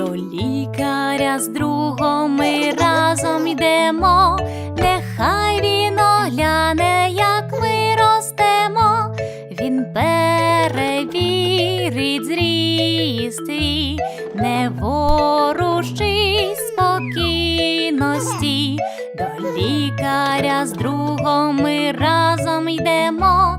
До лікаря з другом ми разом йдемо, нехай він огляне, як ми ростемо, він перевірить зріст твій, не ворушись спокійності. До лікаря з другом ми разом йдемо,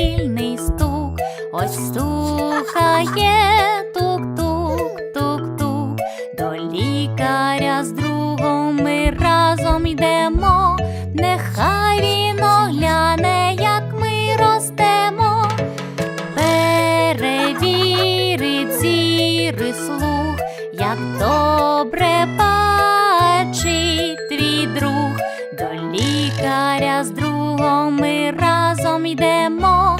сильний стук, ось стукає тук-тук, тук-тук. До лікаря з другом ми разом йдемо, нехай він огляне, як ми ростемо перевірить зір і слух, як добре бачить твій друг. До лікаря з другом ми разом йдемо,